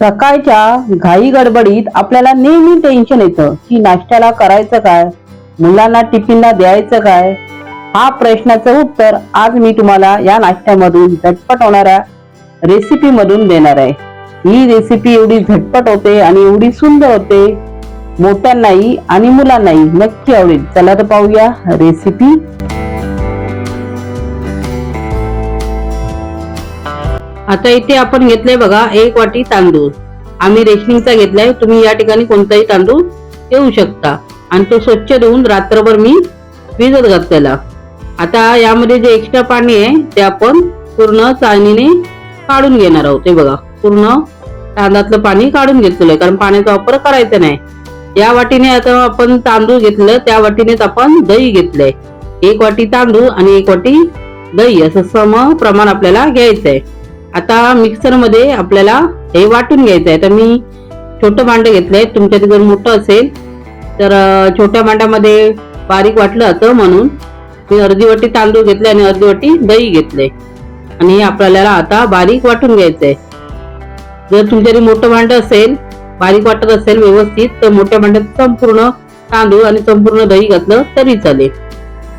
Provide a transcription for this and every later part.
सकाळच्या घाई गडबडीत आपल्याला नेहमी टेन्शन येतं की नाश्त्याला करायचं काय? मुलांना टिफिनला द्यायचं काय? हा प्रश्नाचं उत्तर आज मी तुम्हाला या नाश्त्यामधून झटपट होणाऱ्या रेसिपी मधून देणार आहे. ही रेसिपी एवढी झटपट होते आणि एवढी सुंदर होते. मोठ्यांनाही आणि मुलांनाही नक्की आवडेल. चला तर पाहूया रेसिपी आता इथे आपण घेतलंय बघा एक वाटी तांदूळ. आम्ही रेशनिंगचा घेतलाय तुम्ही या ठिकाणी कोणताही तांदूळ घेऊ शकता. आणि तो स्वच्छ धुवून रात्रभर मी भिजत घातलेला. आता यामध्ये जे एक्स्ट्रा पाणी आहे ते आपण पूर्ण चाळणीने काढून घेणार आहोत. ते बघा पूर्ण तांदळातलं पाणी काढून घेतलेलं आहे. कारण पाण्याचा वापर करायचा नाही. या वाटीने आता आपण तांदूळ घेतलं त्या वाटीनेच आपण दही घेतलंय. एक वाटी तांदूळ आणि एक वाटी दही असं सम प्रमाण आपल्याला घ्यायचंय. आता मिक्सरमध्ये आपल्याला हे वाटून घ्यायचं आहे. तर मी छोटं भांडं घेतलंय. तुमच्या जर मोठं असेल तर छोट्या भांड्यामध्ये बारीक वाटलं जातं म्हणून मी अर्धी वाटी तांदूळ घेतले आणि अर्धी वाटी दही घेतले आणि हे आपल्याला आता बारीक वाटून घ्यायचंय. जर तुमच्याकडे मोठं भांडं असेल बारीक वाटत असेल व्यवस्थित तर मोठ्या भांड्यात संपूर्ण तांदूळ आणि संपूर्ण दही घातलं तरी चालेल.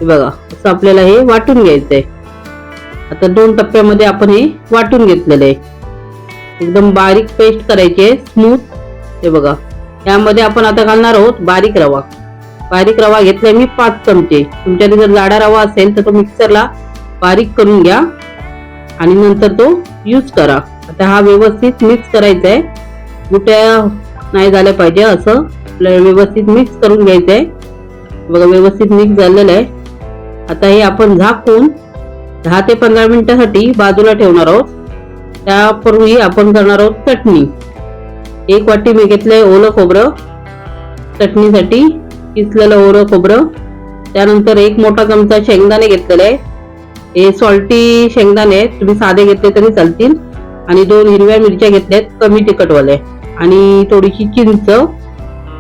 बघा असं आपल्याला हे वाटून घ्यायचंय. आता दोन टप्प्यामध्ये आपण हे वाटून घेतलेलं आहे. एकदम बारीक पेस्ट करायची आहे स्मूथ ते बघा. यामध्ये आपण आता घालणार आहोत बारीक रवा. बारीक रवा घेतलाय मी पाच चमचे. तुमच्याकडे जर जाडा रवा असेल तर तो मिक्सरला बारीक करून घ्या. आणि नंतर तो यूज करा. आता हा व्यवस्थित मिक्स करायचा आहे. गुट्या नाही झाल्या पाहिजे असं. आपल्याला व्यवस्थित मिक्स करून घ्यायचं आहे. बघा व्यवस्थित मिक्स झालेलं आहे. आता हे आपण झाकून दहा ते पंधरा मिनिटासाठी बाजूला ठेवणार आहोत. त्यापूर्वी आपण करणार आहोत चटणी. एक वाटी मी घेतलंय ओलं खोबरं. चटणीसाठी किसलेलं ओलं खोबरं. त्यानंतर एक मोठा चमचा शेंगदाणे घेतलेला. आहे हे सॉल्टी शेंगदाणे आहेत. तुम्ही साधे घेतले तरी चालतील. आणि दोन हिरव्या मिरच्या घेतल्यात कमी तिखटवाले. आणि थोडीशी चिंच.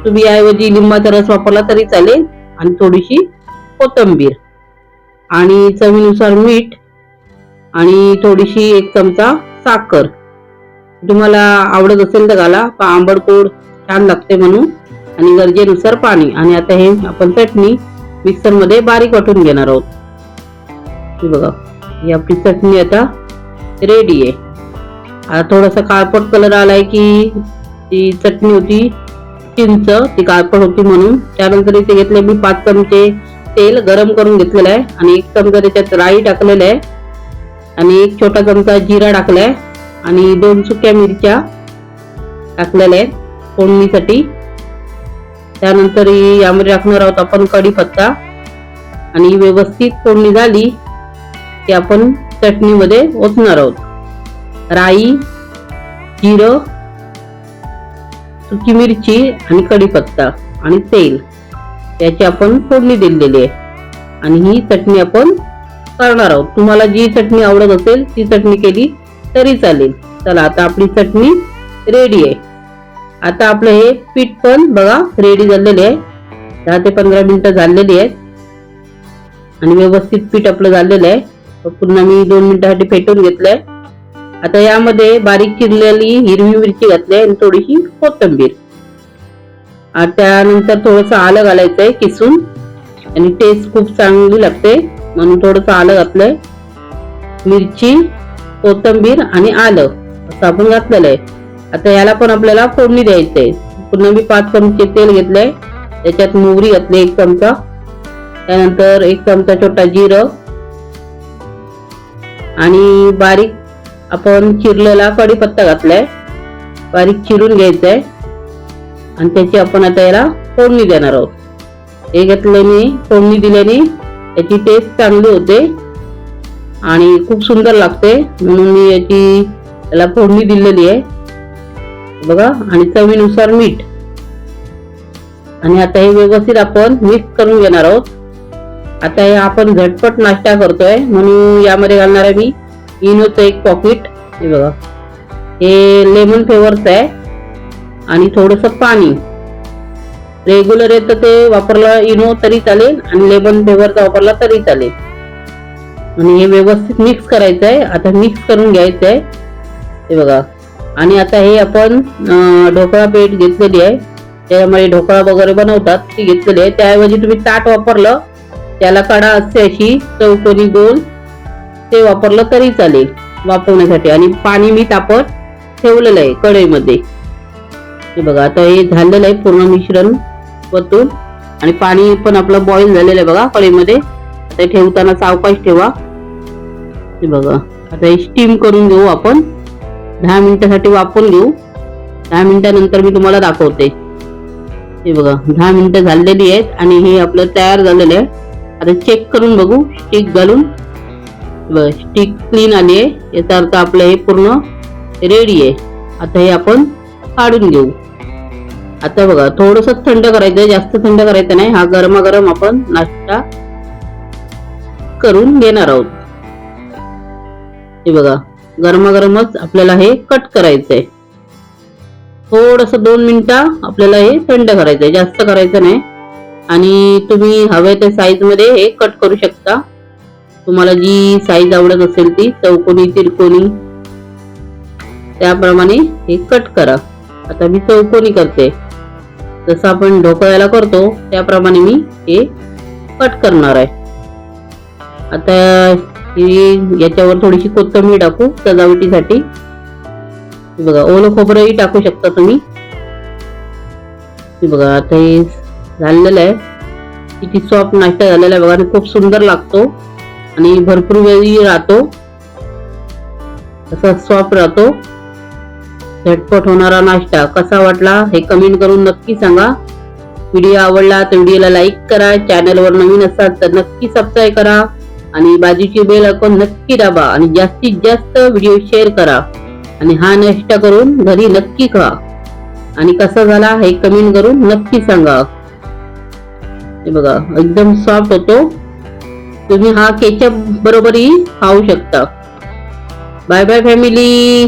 तुम्ही याऐवजी लिंबाचा रस वापरला तरी चालेल. आणि थोडीशी कोथंबीर. आणि चवीनुसार मीठ. आणि थोडीशी एक चमचा साखर. तुम्हाला आवडत असेल तर घाला आंबड आंबट छान लागते म्हणून. आणि गरजेनुसार पाणी. आणि आता हे आपण चटणी मिक्सरमध्ये बारीक वाटून घेणार आहोत. हे बघा ही आपली चटणी आता रेडी आहे. आता थोडासा काळपट कलर आलाय की ती चटणी होती चिंच ती काळपट होती म्हणून. त्यानंतर इथे घेतले मी पाच चमचे तेल गरम करून घेतलेलं आहे. आणि एक चमचा त्याच्यात राई टाकलेलं आहे. आणि एक छोटा चमचा जिरा टाकलाय. आणि दोन सुक्या मिरच्या टाकलेल्या आहेत फोडणीसाठी. त्यानंतर यामध्ये टाकणार आहोत आपण कढीपत्ता. आणि व्यवस्थित फोडणी झाली की आपण चटणीमध्ये ओतणार आहोत. राई जिरं सुकी मिरची आणि कढीपत्ता आणि तेल याची आपण फोडणी दिलेली आहे. आणि ही चटणी आपण करणार आहोत. तुम्हाला जी चटणी आवडत असेल ती चटणी केली तरी चालेल. चला आता आपली चटणी रेडी आहे. आता आपलं हे पीठ पण बघा रेडी झालेले आहे. दहा ते पंधरा मिनिटं झालेली आहेत. आणि व्यवस्थित पीठ आपलं झालेलं आहे. पुन्हा मी दोन मिनिटासाठी फेटून घेतलंय. आता यामध्ये बारीक चिरलेली हिरवी मिरची घातली आणि थोडीशी कोथिंबीर. आणि त्यानंतर थोडस आलं घालायचंय किसून. आणि टेस्ट खूप चांगली लागते. म्हणून थोडस आलं घातलंय. मिरची कोथिंबीर आणि आलं. असं आपण घातलेलं आहे. आता याला पण आपल्याला फोडणी द्यायचंय. पुन्हा मी पाच चमचे तेल घेतलंय. त्याच्यात मोहरी घातली एक चमचा. त्यानंतर एक चमचा छोटा जिरं. आणि बारीक आपण चिरलेला कढीपत्ता घातलाय. बारीक चिरून घ्यायचा आहे आणि त्याची आपण आता याला फोडणी देणार आहोत. हे घेतलं मी फोडणी दिल्याने याची टेस्ट चांगली होते. आणि खूप सुंदर लागते. म्हणून मी याची याला फोडणी दिलेली आहे. बघा आणि चवीनुसार मीठ. आणि आता हे व्यवस्थित आपण मिक्स करून घेणार आहोत. आता हे आपण झटपट नाश्ता करतोय. म्हणून यामध्ये घालणार आहे मी इनोचं एक पॉकेट हे बघा. हे लेमन फ्लेवरचं आहे. आणि थोडंसं पाणी. रेग्युलर आहे तर ते वापरला इनो तरी चालेल आणि लेमन फ्लेवरचा वापरला तरी चालेल. आणि हे व्यवस्थित मिक्स करायचं आहे. आता मिक्स करून घ्यायचं आहे. हे बघा. आणि आता हे आपण ढोकळा पेठ घेतलेली आहे. त्याच्यामध्ये ढोकळा वगैरे बनवतात ती घेतलेली आहे. त्याऐवजी तुम्ही ताट वापरलं त्याला कडा असते अशी चौकोनी गोल ते वापरलं तरी चालेल वापरण्यासाठी. आणि पाणी मी तापत ठेवलेलं आहे कढईमध्ये. हे बघा आता हे झालेलं आहे पूर्ण मिश्रण. वतून आणि पाणी पण आपलं बॉईल झालेलं आहे बघा कढईमध्ये. ते ठेवताना सावकाश ठेवा. हे बघा. आता हे स्टीम करून घेऊ आपण. दहा मिनिटासाठी वापरून घेऊ. दहा मिनिटानंतर मी तुम्हाला दाखवते. हे बघा दहा मिनिटं झालेली आहेत आणि हे आपलं तयार झालेलं आहे. आता चेक करून बघू. स्टिक घालून. बघ स्टिक क्लीन आली आहे. याचा अर्थ आपलं हे पूर्ण रेडी आहे. आता हे आपण काढून घेऊ. आता बघा थोडस थंड करायचं जास्त थंड करायचं नाही. हा गरमागरम आपण नाश्ता करून घेणार आहोत. हे बघा गरमागरमच आपल्याला हे कट करायचंय. थोडस दोन मिनिटं आपल्याला हे थंड करायचंय जास्त करायचं नाही. आणि तुम्ही हवे त्या साईजमध्ये हे कट करू शकता. तुम्हाला जी साईज आवडत असेल ती चौकोनी तिरकोनी त्याप्रमाणे हे कट करा. आता मी चौकोनी करते. जसं आपण ढोकळ्याला करतो त्याप्रमाणे मी हे कट करणार आहे. आता ही याच्यावर थोडीशी कोथंबीर टाकू सजावटीसाठी. बघा ओलं खोबरंही टाकू शकता तुम्ही. बघा आता हे झालेलं आहे. किती सॉफ्ट नाश्ता झालेला आहे बघा आणि खूप सुंदर लागतो. आणि भरपूर वेळी राहतो. असा सॉफ्ट राहतो. झटपट होणारा नाश्ता कसा वाटला हे कमेंट करून नक्की सांगा. व्हिडिओ आवडला तर व्हिडिओला लाईक करा. चॅनलवर नवीन असाल तर नक्की सबस्क्राईब करा. आणि बाजूची बेल आयकॉन नक्की दाबा आणि जास्तीत जास्त व्हिडिओ शेअर करा. आणि हा नाश्ता करून घरी नक्की खा. आणि कसा झाला हे कमेंट करून नक्की सांगा. हे बघा एकदम सॉफ्ट होतो. तुम्ही हा केचप बरोबरही खाऊ शकता. Bye bye family